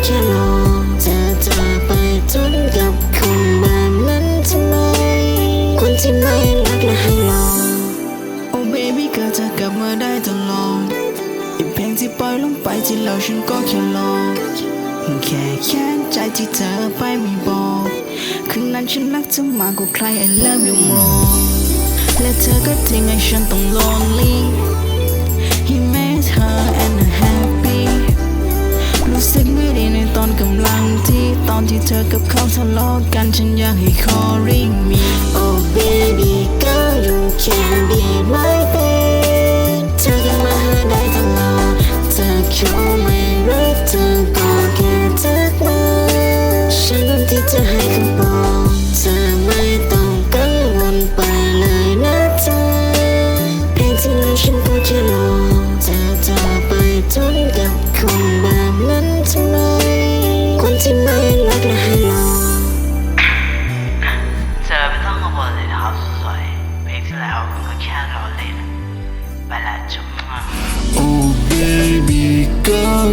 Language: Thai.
แล้วฉันก็แค่รอเธอจะไปจนกับคนแบบนั้นทำไม คนที่ไม่รักและให้รอ โอ้ baby ก็จะกลับมาได้ตลอดอีกเพลงที่ปล่อยลงไปที่เราฉันก็แค่รอแค่แค้นใจที่เธอไปไม่บอกคืนนั้นฉันรักเธอมากกว่าใคร I love you more และเธอก็ทิ้งให้ฉันต้อง lonely ที่เธอกับเขาทะเลาะกันฉันอยากให้ calling me Oh baby girl you can be my babe เธอกลับมาหาได้ตลอดเธอคงไม่รู้เธอ Palatyo mga Oh baby, ikaw